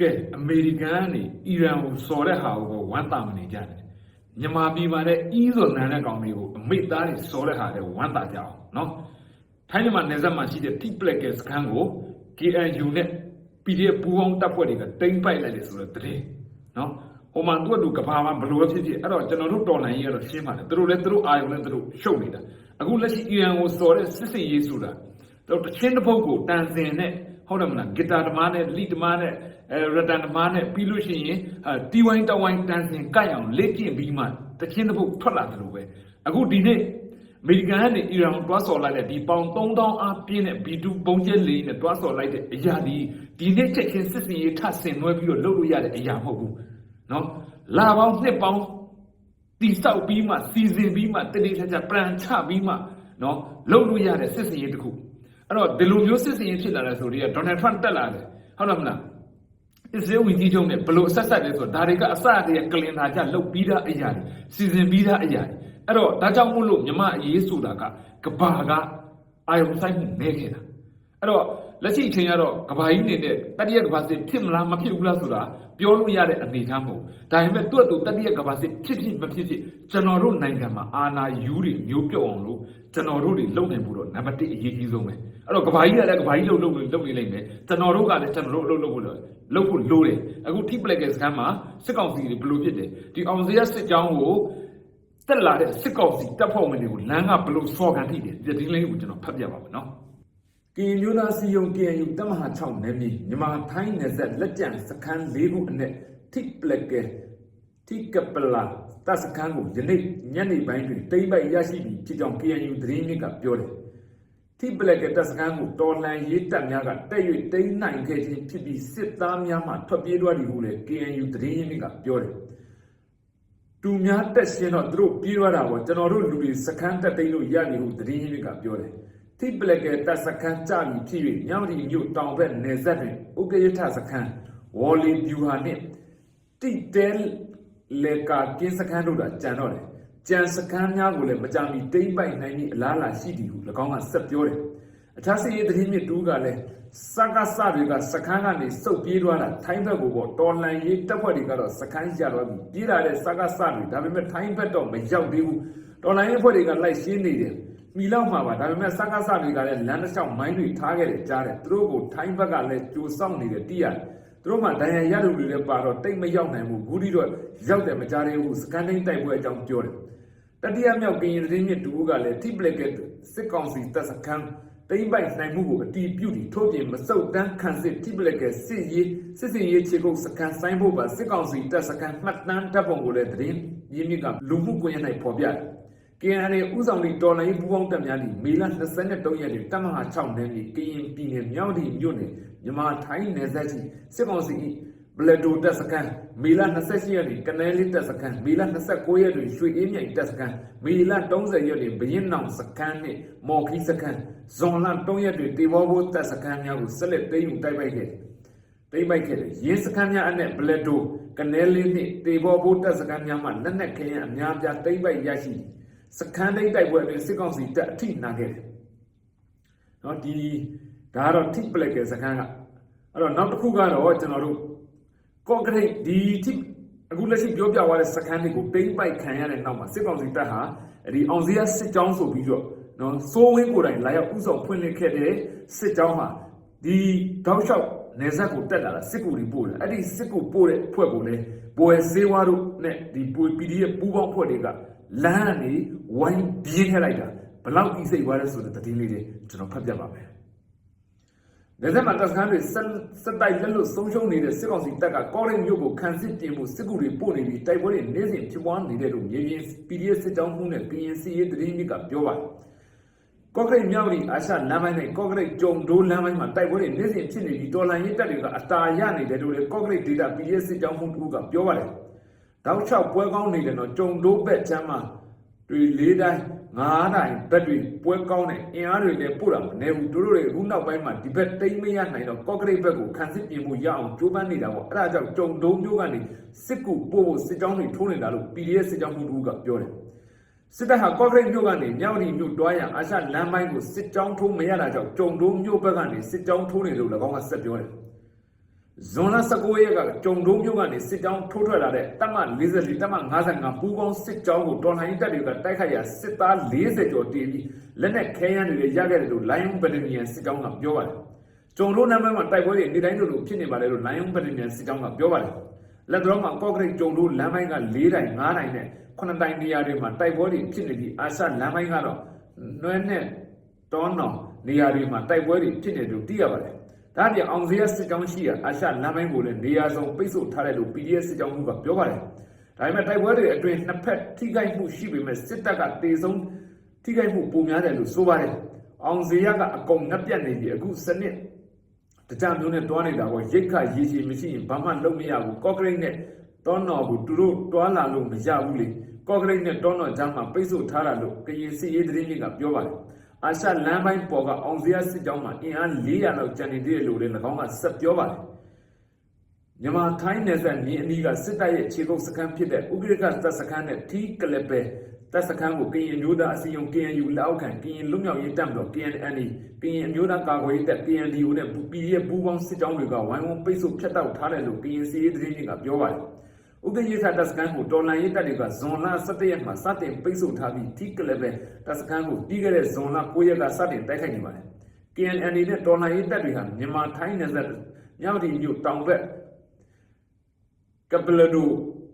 ကဲအမေရိကန်ကနေအီရန်ကိုစော်တဲ့ဟာကိုဝမ်းသာမနေကြတယ်မြန်မာပြည်မှာလည်းအီးစော်နန်းတဲ့ကောင်တွေကိုအမိသားတွေစော်တဲ့ဟာတွေဝမ်းသာကြအောင်နော်ထိုင်းမြန်မာနယ်စပ်မှာရှိတဲ့ T Black စခန်းကို KNU နဲ့ PDF ပူးပေါင်းတပ်ဖွဲ့တွေကတိမ့်ပိုက်လိုက်တယ်ဆိုတဲ့သတင်းနော်ဟိုမှာသူ့အတူကဘာမှဘလို့ဖြစ်ဖြစ်အဲ့တော့ကျွန်တော်တို့တော်လိုင်းရေးကတော့ရှင်းပါတယ်သူတို့လည်းသူတို့အာရုံနဲ့သူတို့ရှုပ်နေတာအခုလက်ရှိအီရန်ကိုစော်တဲ့စစ်စစ်ရေးဆိုတာတော့တချင်းတစ်ပုတ်ကိုတန်စင်နဲ့ ဟုတ်တယ်မလားဂီတာသမားနဲ့လီသမားနဲ့အဲရတန်သမားနဲ့ပြီးလို့ရှိရင်အဲတီဝိုင်းတဝိုင်းတန်စင်ကိုက်အောင်လေ့ကျင့်ပြီးမှတချင်းတစ်ပုတ်ထွက်လာတယ်လို့ပဲအခုဒီနေ့အမေရိကန်ကနေအီရန်ကိုတွားဆော်လိုက်တဲ့ဒီပေါင်3000အားပြင်းတဲ့ B2 ပုံကျဲလေးနဲ့တွားဆော်လိုက်တဲ့အရာဒီဒီနေ့ချက်ချင်းစစ်စီရေးထဆင်နွှဲပြီးတော့လုပ်လို့ရတဲ့အရာမဟုတ်ဘူးနော်လာပေါင်းနှစ်ပေါင်းတိဆောက်ပြီးမှစီစဉ်ပြီးမှတတိထချပလန်ချပြီးမှနော်လုပ်လို့ရတဲ့စစ်စီရေးတစ်ခု အဲ့တော့ဒီလိုမျိုးစစ်စီရေးဖြစ်လာတဲ့ဆိုတော့ဒေါ်နယ်ထရန့်တက်လာတယ်ဟုတ်လားမလားအစ္စရေးဝန်ကြီးချုပ်နဲ့ဘလို့အဆက်ဆက်လဲဆိုတော့ဒါတွေကအစတည်းကကလင်နာကြလုတ်ပြီးသားအရာတွေစီစဉ်ပြီးသားအရာတွေအဲ့တော့ဒါကြောင့်မို့လို့မြမအရေးဆိုတာကကဘာကအာယုံဆိုင်မှုနေခဲ့တာအဲ့တော့ လက်ရှိအချိန်ကတော့ကဘာကြီးနေတဲ့တတိယကဘာစစ်ဖြစ်မလားမဖြစ်ဘူးလားဆိုတာပြောလို့ရတဲ့အနေအထားမဟုတ်ဒါပေမဲ့သူ့အတူတတိယကဘာစစ်ဖြစ်ဖြစ်မဖြစ်ဖြစ်ကျွန်တော်တို့နိုင်ငံမှာအာဏာယူတွေမျိုးပြုတ်အောင်လို့ကျွန်တော်တို့တွေလုပ်နိုင်ဖို့တော့နံပါတ်1အရေးကြီးဆုံးပဲအဲ့တော့ကဘာကြီးကလည်းကဘာကြီးလှုပ်လှုပ်လှုပ်နေလိမ့်မယ်ကျွန်တော်တို့ကလည်းကျွန်တော်တို့လှုပ်လှုပ်ဖို့လုပ်ဖို့လိုတယ်အခုထိပလက်ကစခန်းမှာစစ်ကောင်စီတွေဘယ်လိုဖြစ်တယ်ဒီအောင်စရစစ်ကြောင်းကိုတက်လာတဲ့စစ်ကောင်စီတပ်ဖွဲ့ဝင်တွေကိုလမ်းကဘယ်လိုစော်ကန်ထိတယ်ဒီဒီလေးကိုကျွန်တော်ဖတ်ပြပါမယ်နော် ကင်မျိုးသားစီယုံ KNU တမဟာ6နယ်မြေမြန်မာထိုင်းနယ်စပ်လက်ကျန်စခန်း၄ခုအနက်ထိပလက်ကထိကပလာတပ်စခန်းကိုယနေ့ညနေပိုင်းတွင်တိမ့်ပိုက်ရရှိပြီဖြစ်ကြောင်း KNU သတင်းမြစ်ကပြောတယ်ထိပလက်ကတပ်စခန်းကိုတော်လှန်ရေးတပ်များကတက်၍တိမ့်နိုင်ခဲ့ခြင်းဖြစ်ပြီးစစ်သားများမှထွက်ပြေးသွားသည်ဟုလည်း KNU သတင်းမြစ်ကပြောတယ်တူများတက်ရှင်းတော့သူတို့ပြေးသွားတာပေါ့ကျွန်တော်တို့လူတွေစခန်းတက်သိမ်းလို့ရနေဟုသတင်းရင်းကပြောတယ် ထိပလက်ကတပ်စခန်းကြပြီဖြစ်၍ညောင်ရီမြို့တောင်ဘက်နယ်စပ်တွင်ဥက္ကရထစခန်းဝေါ်လီဗျူဟာနှင့်တိတဲလေကာကင်းစခန်းတို့ကကြံတော့တယ်ကြံစခန်းများကိုလည်းမကြမီတိမ့်ပိုက်နိုင်ပြီးအလားအလာရှိသည်ဟု၎င်းကဆက်ပြောတယ်အခြားစီရေးသတင်းမြစ်တူးကလည်းစကားစတွေကစခန်းကနေစုပ်ပြေးသွားတာထိုင်းဘက်ကိုပေါ့တော်လန်ရေးတပ်ဖွဲ့တွေကတော့စခန်းရတော့ပြီပြေးလာတဲ့စကားစတွေဒါပေမဲ့ထိုင်းဘက်တော့မရောက်သေးဘူးတော်လန်ရေးဖွဲ့တွေကလိုက်ရှင်းနေတယ် မိလောက်မှာပါဒါပေမဲ့စကားစတွေကလည်းလမ်းတစ်လျှောက်မိုင်းတွေထားခဲ့တယ်ကြားတယ်သူတို့ကိုထိုင်းဘက်ကလည်းကြိုစောင့်နေတယ်တိရတယ်သူတို့မှဒဏ်ရာရလူတွေလည်းပါတော့တိတ်မရောက်နိုင်ဘူးဘူးဒီတော့ရောက်တယ်မကြားသေးဘူးစကန်တိုင်းတိုက်ပွဲအကြောင်းပြောတယ်တတိယမြောက်ကရင်သတင်းမြစ်တူကလည်းထိပလက်ကစစ်ကောင်စီတပ်စခန်းတိမ့်ပိုက်နိုင်မှုကိုအတီးပြုပြီးထို့ပြင်မစုတ်တန်းခံစစ်ထိပလက်ကစစ်ရေးစစ်စင်ရေးခြေကုပ်စကန်ဆိုင်ဖို့ပါစစ်ကောင်စီတပ်စကန်မှတ်တမ်းတပ်ပုံကိုလည်းသတင်းရင်းမြစ်ကလူမှုကွန်ရက်၌ဖော်ပြတယ် KNA ဥဆောင်လီတော်လိုင်းပူပေါင်းတပ်များသည့်မေလ23ရက်နေ့တပ်မဟာ6နယ်မြေကရင်ပြည်နယ်မြောက်ဒီမြို့နယ်မြန်မာထိုင်းနယ်စပ်ရှိစစ်ကောင်စီ၏ဘလက်ဒိုတပ်စခန်းမေလ28ရက်နေ့ကနဲလေးတပ်စခန်းမေလ29ရက်တွင်ရွှေအေးမြိုင်တပ်စခန်းမေလ30ရက်တွင်ဘရင်နောင်စခန်းနှင့်မော်ခီစခန်းဇွန်လ3ရက်တွင်တေဘောဘိုးတပ်စခန်းများကိုဆက်လက်သိမ်းယူတိုက်ပိုက်ခဲ့တယ်သိမ်းပိုက်ခဲ့တယ်ရင်းစခန်းများအနက်ဘလက်ဒိုကနဲလေးနှင့်တေဘောဘိုးတပ်စခန်းများမှလက်နက်ခဲယမ်းအများပြားသိမ်းပိုက်ရရှိတယ် စခန်းသိမ်းတိုက်ပွဲအတွင်းစစ်ကောင်စီတပ်အထိနာခဲ့တယ်။နော်ဒီဒါကတော့ထိပလက်ကစခန်းကအဲ့တော့နောက်တစ်ခုကတော့ကျွန်တော်တို့ကော့ကရိတ်ဒီထိအခုလက်ရှိပြောပြသွားတဲ့စခန်းတွေကိုတိမ့်ပိုက်ခံရတဲ့နောက်မှာစစ်ကောင်စီတပ်ဟာဒီအောင်စရစစ်ကြောင်းဆိုပြီးတော့နော်စိုးဝင်းကိုယ်တိုင်လာရောက်ဥဆောင်ဖွင့်လှစ်ခဲ့တဲ့စစ်ကြောင်းဟာဒီတောက်လျှောက်နေဆက်ကိုတက်လာတာစစ်ကူတွေပို့တယ်အဲ့ဒီစစ်ကူပို့တဲ့ဖွဲ့ကိုလည်းဘွယ်စေးဝါတို့နဲ့ဒီပွေ PDF ပူးပေါင်းဖွဲ့တွေက လမ်းကနေဝိုင်းပြင်းထည့်လိုက်တာဘလောက်ကြီးစိတ်သွားလဲဆိုတဲ့သတင်းလေးတွေကျွန်တော်ဖတ်ပြပါမယ်။နေသက်မှာတပ်စခန်းတွေဆက်ဆက်တိုက်လက်လွတ်ဆုံးရှုံးနေတဲ့စစ်ကောင်စီတပ်ကကောရိတ်မြို့ကိုခံစစ်တင်မှုစစ်ကူတွေပို့နေပြီးတိုက်ပွဲတွေနေ့စဉ်ဖြစ်ပွားနေတဲ့လို့မြေပြင် PDF စစ်ကြောင်းမှုနဲ့ PNC ရေးသတင်းမြစ်ကပြောပါတယ်။ကော့ကရိတ်မြောက်ရီအာရှလမ်းပိုင်းနဲ့ကော့ကရိတ်ကြုံဒိုးလမ်းပိုင်းမှာတိုက်ပွဲတွေနေ့စဉ်ဖြစ်နေပြီးတော်လန်ရေးတပ်တွေကအတာရနေတယ်လို့လေကော့ကရိတ်ဒေတာ PDF စစ်ကြောင်းမှုတို့ကပြောပါတယ်။ တောက်ချောက်ပွဲကောင်းနေတယ်တော့ကြုံဒိုးဘက်ချမ်းမှာတွေလေးတိုင်းငါးတိုင်းဘက်တွေပွဲကောင်းတဲ့အင်အားတွေလည်းပို့တာမနေဘူးတို့တို့တွေအခုနောက်ပိုင်းမှာဒီဘက်တိမ့်မရနိုင်တော့ကော့ကရိတ်ဘက်ကိုခံစစ်ပြင်မှုရအောင်ကြိုးပမ်းနေတာပေါ့အဲ့ဒါကြောင့်ကြုံဒုံမျိုးကနေစစ်ကူပို့ဖို့စစ်ကြောင်းတွေထိုးနေတာလို့ PDF စစ်ကြောင်းမှုတို့ကပြောတယ်စစ်တပ်ဟာကော့ကရိတ်မြို့ကနေမြောက်ရီမြို့တွားရန်အာရှလမ်းပိုင်းကိုစစ်ကြောင်းထိုးမရတာကြောင့်ကြုံဒုံမျိုးဘက်ကနေစစ်ကြောင်းထိုးနေလို့၎င်းကဆက်ပြောတယ် ဇွန်လ19ရက်ကကြုံတုံးမြို့ကနေစစ်ကြောင်းထိုးထွက်လာတဲ့တပ်မ44တပ်မ55ပူးပေါင်းစစ်ကြောင်းကိုတော်လှန်ရေးတပ်တွေကတိုက်ခိုက်ရာစစ်သား40ကျော်တည်ပြီးလက်နက်ခဲယမ်းတွေရခဲ့တယ်လို့ Lion Battalion စစ်ကြောင်းကပြောပါတယ်။ကြုံတို့နာမည်မှာတိုက်ပွဲတွေနေ့တိုင်းလိုလိုဖြစ်နေပါတယ်လို့ Lion Battalion စစ်ကြောင်းကပြောပါတယ်။လက်တော်မှာကော့ဂရိတ်ကြုံတို့လမ်းပိုင်းက၄တိုင်၅တိုင်နဲ့9တိုင်နေရာတွေမှာတိုက်ပွဲတွေဖြစ်နေပြီးအာရှလမ်းပိုင်းကတော့နွဲနဲ့တောနောင်နေရာတွေမှာတိုက်ပွဲတွေဖြစ်နေတယ်လို့သိရပါတယ်။ ဒါ့အပြင်အောင်စရစစ်ကြောင်းရှိရာအာရှလမ်းပိုင်းကိုလည်းနေရာစုံပိတ်ဆို့ထားတယ်လို့ PDF စစ်ကြောင်းကပြောပါတယ်။ဒါပေမဲ့တိုက်ပွဲတွေအတွင်းနှစ်ဖက်ထိခိုက်မှုရှိပေမဲ့စစ်တပ်ကတေဆုံးထိခိုက်မှုပိုများတယ်လို့ဆိုပါတယ်။အောင်စရကအကုန်ငတ်ပြတ်နေပြီးအခုစနစ်တကြမျိုးနဲ့တွားနေတာကိုရိတ်ခရေရှည်မရှိရင်ဘာမှလုပ်မရဘူးကော့ကရိတ်နဲ့တောနော်ကိုသူတို့တွားလာလို့မရဘူးလေကော့ကရိတ်နဲ့တောနော်ကြားမှာပိတ်ဆို့ထားတာလို့ကရင်စီရေးသတင်းကြီးကပြောပါတယ် အာရှလမ်းပိုင်းပေါ်ကအောင်စရစစ်ကြောင်းမှာအင်အား400လောက်ကျန်နေသေးတယ်လို့လည်း၎င်းကဆက်ပြောပါတယ်မြန်မာထိုင်းနယ်စပ်မြေအနီးကစစ်တပ်ရဲ့ခြေကုပ်စခန်းဖြစ်တဲ့ဥက္ကဋကတပ်စခန်းနဲ့ထီးကလပဲတပ်စခန်းကိုကရင်မျိုးသားအစည်းအရုံး KNU လက်အောက်ခံကရင်လွတ်မြောက်ရေးတပ်မတော် KNNA ကရင်အမျိုးသားကာကွယ်ရေးတပ် KNDO နဲ့ PDF ပူးပေါင်းစစ်ကြောင်းတွေကဝိုင်းဝန်းပိတ်ဆို့ဖျက်တောက်ထားတယ်လို့ကရင်စီရေးသတင်းတွေကပြောပါတယ်။ ဥက္ကဋ္ဌရေးတပ်စခန်းကိုတော်လန်ရေးတပ်တွေကဇွန်လ17ရက်မှာစတင်ပိတ်ဆို့ထားပြီးထိကလည်းပဲတပ်စခန်းကိုပြီးခဲ့တဲ့ဇွန်လ9ရက်ကစတင်တိုက်ခိုက်နေပါတယ်။ KNNA နဲ့တော်လန်ရေးတပ်တွေဟာမြန်မာထိုင်းနယ်စပ်မြောက်ဒီမြို့တောင်ဘက်ကပလဒို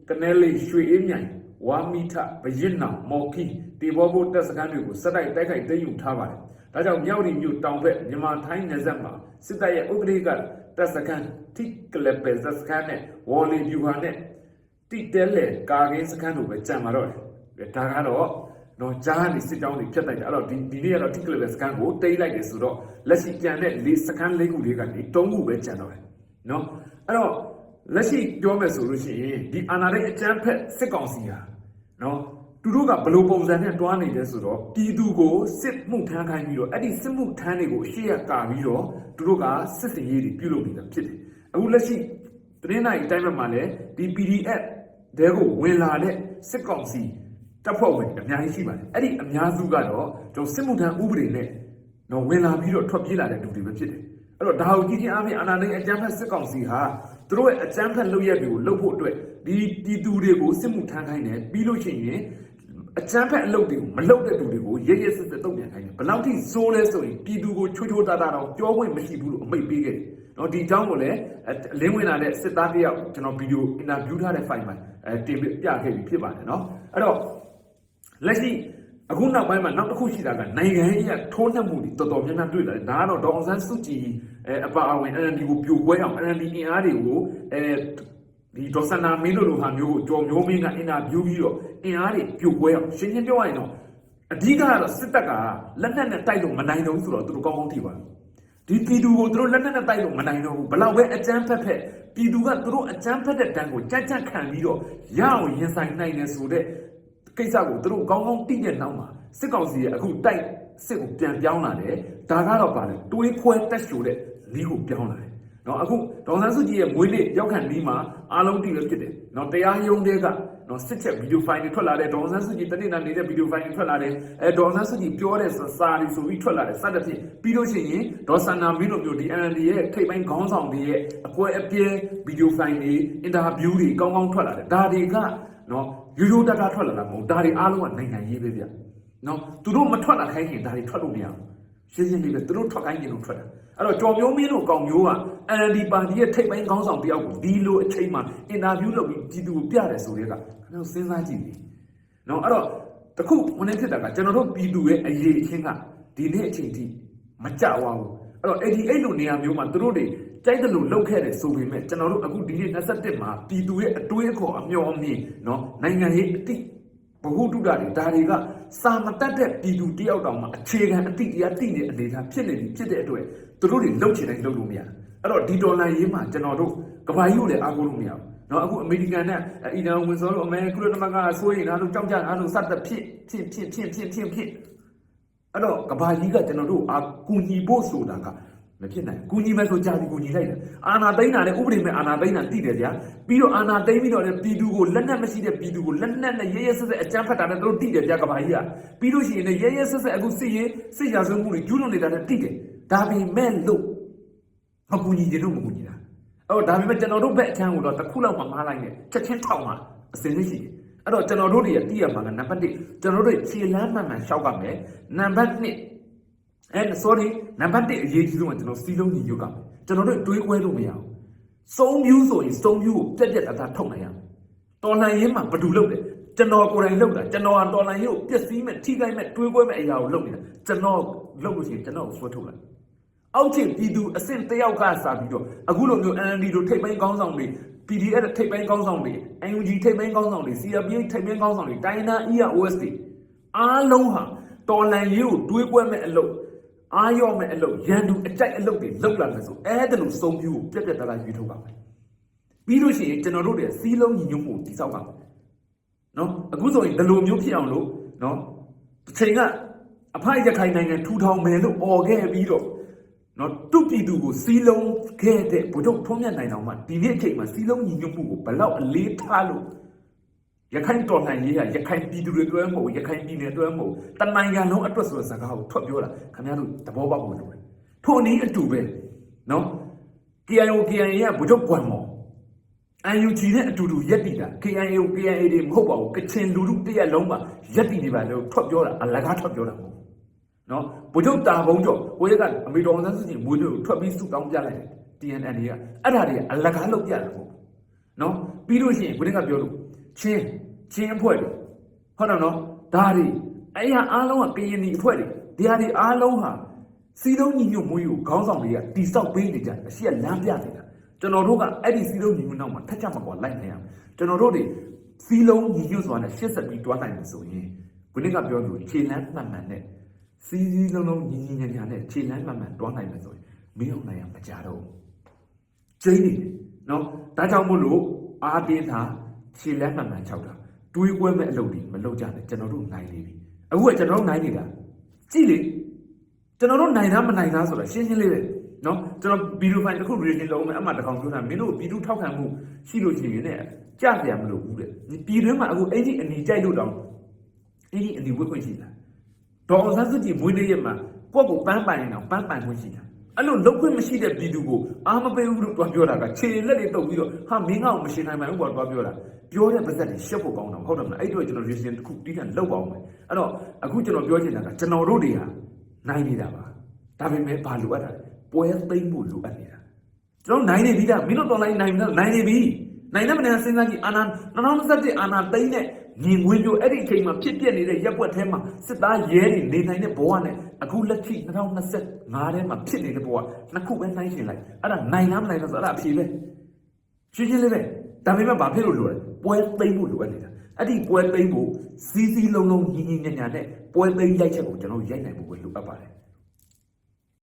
ကနေလီရွှေအေးမြိုင်ဝါမီထဘရင်နောင်မော်ခီတေဘောဘိုတပ်စခန်းတွေကိုစက်တိုက်တိုက်ခိုက်သိမ်းယူထားပါတယ်။ဒါကြောင့်မြောက်ဒီမြို့တောင်ဘက်မြန်မာထိုင်းနယ်စပ်မှာစစ်တပ်ရဲ့ဥပဒေကတပ်စခန်းထိကလပယ်တပ်စခန်းနဲ့ဝေါ်လီဗျူဟာနဲ့ တိတဲလေကာကင်းစခန်းတို့ပဲကြံမှာတော့တယ်။ဒါကတော့တော့ကြားနေစစ်ကြောင်းတွေဖြတ်တိုက်တယ်အဲ့တော့ဒီဒီနေ့ကတော့တိကလပယ်စခန်းကိုတိတ်လိုက်တယ်ဆိုတော့လက်ရှိကြံတဲ့လေးစခန်းလေးခုလေးကနေတုံးခုပဲကြံတော့တယ်။နော်အဲ့တော့လက်ရှိပြောမယ်ဆိုလို့ရှိရင်ဒီအာဏာတဲ့အကြမ်းဖက်စစ်ကောင်စီဟာနော်သူတို့ကဘယ်လိုပုံစံနဲ့တွားနေလဲဆိုတော့ပြည်သူကိုစစ်မှုထမ်းခိုင်းပြီးတော့အဲ့ဒီစစ်မှုထမ်းတွေကိုရှေ့ရကာပြီးတော့သူတို့ကစစ်စင်ရေးတွေပြုလုပ်နေတာဖြစ်တယ်အခုလက်ရှိသတင်းနိုင်အတိုင်းမှာလည်းဒီ PDF တဲကိုဝင်လာတဲ့စစ်ကောင်စီတပ်ဖွဲ့ဝင်အများကြီးရှိပါတယ်အဲ့ဒီအများစုကတော့ကျွန်စစ်မှုထမ်းဥပဒေနဲ့တော့ဝင်လာပြီးတော့ထွက်ပြေးလာတဲ့လူတွေပဲဖြစ်တယ်အဲ့တော့ဒါကိုကြည့်ချင်းအားဖြင့်အာဏာသိမ်းအကြမ်းဖက်စစ်ကောင်စီဟာသူတို့ရဲ့အကြမ်းဖက်လုပ်ရက်တွေကိုလုပ်ဖို့အတွက်ဒီပြည်သူတွေကိုစစ်မှုထမ်းခိုင်းတယ်ပြီးလို့ရှိရင်အကြမ်းဖက်အလုပ်တွေကိုမလုပ်တဲ့သူတွေကိုရရစစ်စစ်တုံ့ပြန်ခိုင်းတယ်ဘယ်လောက်ထိစိုးလဲဆိုရင်ပြည်သူကိုချိုးချိုးတာတာတော့ပြောခွင့်မရှိဘူးလို့အမိတ်ပေးခဲ့တယ် နော်ဒီအကြောင်းကိုလည်းလင်းဝင်လာတဲ့စစ်သားတယောက်ကျွန်တော်ဗီဒီယိုအင်တာဗျူးထားတဲ့ file မှာအဲတင်ပြခဲ့ပြီးဖြစ်ပါတယ်နော်အဲ့တော့လက်ရှိအခုနောက်ပိုင်းမှာနောက်တစ်ခုရှိတာကနိုင်ငံရေးထိုးနှက်မှုတွေတော်တော်များများတွေ့လာတယ်ဒါကတော့ဒေါအောင်ဆန်းစုကြည်အဲအပါအဝင် NLD ကိုပြိုကွဲအောင် NLD အင်အားတွေကိုအဲဒီဒေါ်စန္နာမင်းတို့လိုဟာမျိုးကိုကြော်မျိုးမင်းကအင်တာဗျူးပြီးတော့အင်အားတွေပြိုကွဲအောင်ရှင်းရှင်းပြောရရင်တော့အဓိကကတော့စစ်တပ်ကလက်နက်နဲ့တိုက်လို့မနိုင်တော့ဘူးဆိုတော့သူတို့ကောင်းကောင်းသိပါတယ် ဒီပြည်သူကိုသူတို့လက်နက်နဲ့တိုက်လို့မနိုင်တော့ဘူးဘလောက်ပဲအကြမ်းဖက်ဖက်ပြည်သူကသူတို့အကြမ်းဖက်တဲ့တန်းကိုကြက်ကြက်ခံပြီးတော့ရအောင်ရင်ဆိုင်နိုင်တယ်ဆိုတဲ့ကိစ္စကိုသူတို့ကောင်းကောင်းသိတဲ့နောက်မှာစစ်ကောင်စီရဲ့အခုတိုက်စစ်ကိုပြန်ပြောင်းလာတယ်ဒါကတော့ပါလေတွေးခွဲတက်ရှိုတဲ့လီးကိုပြောင်းလာတယ်နော်အခုဒေါ်ဆန်းစုကြည်ရဲ့မွေးနေ့ရောက်ခံဒီမှာအားလုံးတည်ရဖြစ်တယ်နော်တရားရုံးတွေက နော်စစ်ချက်ဗီဒီယိုဖိုင်တွေထွက်လာတယ်ဒေါ်ဆန်းစုကြည်တနေ့နာနေတဲ့ဗီဒီယိုဖိုင်တွေထွက်လာတယ်အဲဒေါ်ဆန်းစုကြည်ပြောတဲ့စာတွေဆိုပြီးထွက်လာတယ်စသဖြင့်ပြီးလို့ရှိရင်ဒေါ်ဆန္နာမင်းတို့မျိုးဒီ NLD ရဲ့ထိပ်ပိုင်းခေါင်းဆောင်တွေရဲ့အကွဲအပြဲဗီဒီယိုဖိုင်တွေအင်တာဗျူးတွေကောင်းကောင်းထွက်လာတယ်ဒါတွေကနော်ရိုးရိုးတကားထွက်လာတာမဟုတ်ဒါတွေအားလုံးကနိုင်ငံရေးပဲဗျနော်သူတို့မထွက်လာခိုင်းရင်ဒါတွေထွက်လို့မရဘူး ရှင်းရှင်းလေးပဲသူတို့ထွက်ခိုင်းရင်လို့ထွက်တာအဲ့တော့ကြော်မျိုးမင်းတို့ကောင်မျိုးက NLD ပါတီရဲ့ထိပ်ပိုင်းခေါင်းဆောင်တယောက်ကိုဒီလိုအချိန်မှာအင်တာဗျူးလုပ်ပြီးပြည်သူကိုပြတယ်ဆိုတဲ့ကကျွန်တော်စဉ်းစားကြည့်ပြီနော်အဲ့တော့တခုဝင်နေဖြစ်တာကကျွန်တော်တို့ပြည်သူရဲ့အရေးအချင်းကဒီနေ့အချိန်ထိမကြွားဘူးအဲ့တော့88လိုနေရာမျိုးမှာသူတို့တွေကြိုက်တယ်လို့လုပ်ခဲ့တယ်ဆိုပေမဲ့ကျွန်တော်တို့အခုဒီနေ့27မှာပြည်သူရဲ့အတွေးအခေါ်အမျှော်အမြင်နော်နိုင်ငံရေးအတိ ဘဟုတုတတွေဒါတွေကစာမတတ်တဲ့ပြည်သူတယောက်တောင်မှအခြေခံအတိတရားသိနေတဲ့အနေအထားဖြစ်နေပြီဖြစ်တဲ့အတွက်သူတို့တွေလှုပ်ချင်တိုင်းလှုပ်လို့မရအဲ့တော့ဒီဒေါ်လာရေးမှာကျွန်တော်တို့ကဘာကြီးကိုလည်းအားကိုးလို့မရဘူးနော်အခုအမေရိကန်နဲ့အီရန်ဝင်စောလို့အမေကုလသမဂ္ဂကဆိုရင်ငါတို့ကြောက်ကြငါတို့စတဲ့ဖြစ်ဖြစ်ဖြစ်ဖြစ်ဖြစ်ဖြစ်ဖြစ်အဲ့တော့ကဘာကြီးကကျွန်တော်တို့အာကူညီဖို့ဆိုတာက မဖြစ်နိုင်ကူညီမဲ့ဆိုကြာပြီကူညီလိုက်တယ်အာနာသိန်းတာလည်းဥပဒေမဲ့အာနာသိန်းတာတိတယ်ဗျာပြီးတော့အာနာသိန်းပြီးတော့လည်းပြည်သူကိုလက်နက်မရှိတဲ့ပြည်သူကိုလက်နက်နဲ့ရဲရဲဆက်ဆက်အကြမ်းဖက်တာနဲ့တို့တိတယ်ဗျာကဘာကြီးကပြီးလို့ရှိရင်လည်းရဲရဲဆက်ဆက်အခုစစ်ရေးစစ်ရာဇဝမှုတွေကျူးလွန်နေတာနဲ့တိတယ်ဒါပေမဲ့လို့မကူညီကြလို့မကူညီတာအဲ့တော့ဒါပေမဲ့ကျွန်တော်တို့ဘက်အချမ်းကိုတော့တစ်ခုလောက်မှငားလိုက်နဲ့ချက်ချင်းထောက်မှအစင်းလေးရှိတယ်အဲ့တော့ကျွန်တော်တို့တွေကတည့်ရမှာကနံပါတ်1ကျွန်တော်တို့ခြေလမ်းမှန်မှန်ရှောက်ကမယ်နံပါတ်2 အဲ sorry နံပါတ်1အရေးကြီးဆုံးကကျွန်တော်စီလုံးညီညွတ်ကမယ်ကျွန်တော်တို့တွေးခွဲလို့မရဘူးစုံပြူးဆိုရင်စုံပြူးကိုပြက်ပြက်တသားထုတ်နိုင်ရမယ်တော်လှန်ရေးမှာဘယ်သူလုပ်လဲကျွန်တော်ကိုယ်တိုင်လုပ်တာကျွန်တော်ကတော်လှန်ရေးကိုပျက်စီးမဲ့ထိခိုက်မဲ့တွေးခွဲမဲ့အရာကိုလုပ်နေတာကျွန်တော်လုပ်လို့ရှိရင်ကျွန်တော်ကိုဆွဲထုတ်လိုက်အောက်ခြေပြည်သူအဆင့်တယောက်ကစာပြီးတော့အခုလိုမျိုး NLD တို့ထိပ်ပိုင်းကောင်းဆောင်တွေ PDF ထိပ်ပိုင်းကောင်းဆောင်တွေ NUG ထိပ်ပိုင်းကောင်းဆောင်တွေ CRPH ထိပ်ပိုင်းကောင်းဆောင်တွေတိုင်းနာ EOS တွေအားလုံးဟာတော်လန်ရေးကိုတွေးကွက်မဲ့အလုပ် အားရော့မဲ့အလုပ်ရန်သူအကြိုက်အလုပ်တွေလုပ်လာမယ်ဆိုအဲ့ဒါလို့စုံပြူကိုပြက်ပြက်သားသားရွေးထုတ်ပါမယ်ပြီးလို့ရှိရင်ကျွန်တော်တို့တွေစီးလုံးညီညွတ်မှုကိုတည်ဆောက်ပါမယ်နော်အခုဆိုရင်ဒီလိုမျိုးဖြစ်အောင်လို့နော်တစ်ချိန်ကအဖိုက်ရခိုင်နိုင်ငံထူထောင်မယ်လို့អော်ခဲ့ပြီးတော့နော်တုပြည်သူကိုစီးလုံးခဲ့တဲ့ဘုဒ္ဓထုံးမြတ်နိုင်တော်မှာဒီနေ့အချိန်မှာစီးလုံးညီညွတ်မှုကိုဘလောက်အလေးထားလို့ ရခိုင်တော်လှန်ရေးဟာရခိုင်ပြည်သူတွေအတွက်မဟုတ်ဘူးရခိုင်ပြည်နယ်အတွက်မဟုတ်ဘူးတနိုင်ငံလုံးအတွက်ဆိုတဲ့စကားကိုထွက်ပြောတာခင်ဗျားတို့သဘောပေါက်ဖို့လိုတယ်ထို့နည်းအတူပဲနော် KIO KIA ကဘုဒ္ဓကွမ်မော် UNG နဲ့အတူတူရက်တည်တာ KIO KIA တွေမဟုတ်ပါဘူးကချင်လူလူတစ်ရက်လုံးမှာရက်တည်နေပါလို့ထွက်ပြောတာအလကားထွက်ပြောတာမဟုတ်ဘူးနော်ဗိုလ်ချုပ်တာဘုံကျော်ကိုရက်ကအမေတော်အောင်ဆန်းစုကြည်မွေးနေ့ကိုထွက်ပြီးစုတောင်းပြလိုက်တယ် TNN တွေကအဲ့ဒါတွေကအလကားလုပ်ပြတာပေါ့နော်ပြီးလို့ရှိရင်ကိုရက်ကပြောလို့ ချင်းချင်းအဖွဲ့တွေဟုတ်တယ်နော်ဒါတွေအဲ့ရအားလုံးကကရင်နီအဖွဲ့တွေဒီဟာတွေအားလုံးဟာစီလုံးညီညွတ်မှုကိုခေါင်းဆောင်တွေကတိစောက်ပေးနေကြတယ်အရှိကလမ်းပြနေတာကျွန်တော်တို့ကအဲ့ဒီစီလုံးညီညွတ်နောက်မှာထက်ကြမှာကွာလိုက်နေရမယ်ကျွန်တော်တို့တွေစီလုံးညီညွတ်စွာနဲ့ရှစ်ဆက်ပြီးတွားနိုင်လို့ဆိုရင်ကိုရက်ကပြောလို့ခြေလမ်းမှန်မှန်နဲ့စီးစီးလုံးလုံးညီညီညာညာနဲ့ခြေလမ်းမှန်မှန်တွားနိုင်မယ်ဆိုရင်မင်းအောင်နိုင်ရမကြတော့ဘူးကျင်းနေတယ်နော်ဒါကြောင့်မို့လို့အားတင်းတာ ခြေလမ်းမှန်မှန်ခြောက်တာတွေးကွဲမဲ့အလုပ်တွေမလုပ်ကြနဲ့ကျွန်တော်တို့နိုင်နေပြီအခုကကျွန်တော်တို့နိုင်နေတာကြည့်လေကျွန်တော်တို့နိုင်တာမနိုင်တာဆိုတာရှင်းရှင်းလေးပဲနော်ကျွန်တော်ဗီဒီယိုဖိုင်တစ်ခု reaction လုပ်မယ်အမှတစ်ကောင်ပြောတာမင်းတို့ပြည်သူထောက်ခံမှုရှိလို့ရှိရင်လည်းကြားကြရမလို့ဘူးတဲ့ပြည်တွင်းမှာအခုအဲ့ဒီအနီကြိုက်လို့တောင်အဲ့ဒီအနီဝတ်ခွင့်ရှိလားဒေါ်အောင်ဆန်းစုကြည်မွေးနေ့ရက်မှာကိုယ့်ကိုပန်းပိုင်နေအောင်ပန်းပိုင်ခွင့်ရှိတာ အဲ့လိုလုတ်ခွင့်မရှိတဲ့ပြည်သူကိုအားမပေးဘူးလို့တွားပြောတာကခြေလက်တွေတုပ်ပြီးတော့ဟာမင်းကောင်မရှင်နိုင်မှန်းဘူးပေါ့တွားပြောတာပြောတဲ့ပါဇက်တွေရှက်ဖို့ကောင်းတာဟုတ်တယ်မလားအဲ့တော့ကျွန်တော် reason တစ်ခုတီးခံလောက်ပါအောင်မယ်အဲ့တော့အခုကျွန်တော်ပြောချင်တာကကျွန်တော်တို့တွေဟာနိုင်နေတာပါဒါပေမဲ့ဘာလိုအပ်တာလဲပွဲသိမ့်ဖို့လိုအပ်နေတာကျွန်တော်နိုင်နေပြီလားမင်းတို့တော်လိုက်နိုင်ပြီလားနိုင်နေပြီ နိုင်တဲ့မနေ့စဉ်းစားကြည့်အာနာ2021အာနာသိမ့်တဲ့ညီငွေမျိုးအဲ့ဒီအချိန်မှာဖြစ်ပျက်နေတဲ့ရက်ွက်ထဲမှာစစ်သားရဲတွေနေနိုင်တဲ့ဘဝနဲ့အခုလက်ရှိ2025ထဲမှာဖြစ်နေတဲ့ဘဝနှစ်ခုပဲနိုင်ရှင်လိုက်အဲ့ဒါနိုင်လားမနိုင်လားဆိုအဲ့ဒါအဖြေပဲရှင်းရှင်းလေးပဲဒါပေမဲ့ဘာဖြစ်လို့လိုလဲပွဲသိမ့်ဖို့လိုအပ်နေတာအဲ့ဒီပွဲသိမ့်ဖို့စီးစီးလုံးလုံးညီညီညာညာနဲ့ပွဲသိမ့်ရိုက်ချက်ကိုကျွန်တော်ရိုက်နိုင်ဖို့ပဲလိုအပ်ပါတယ်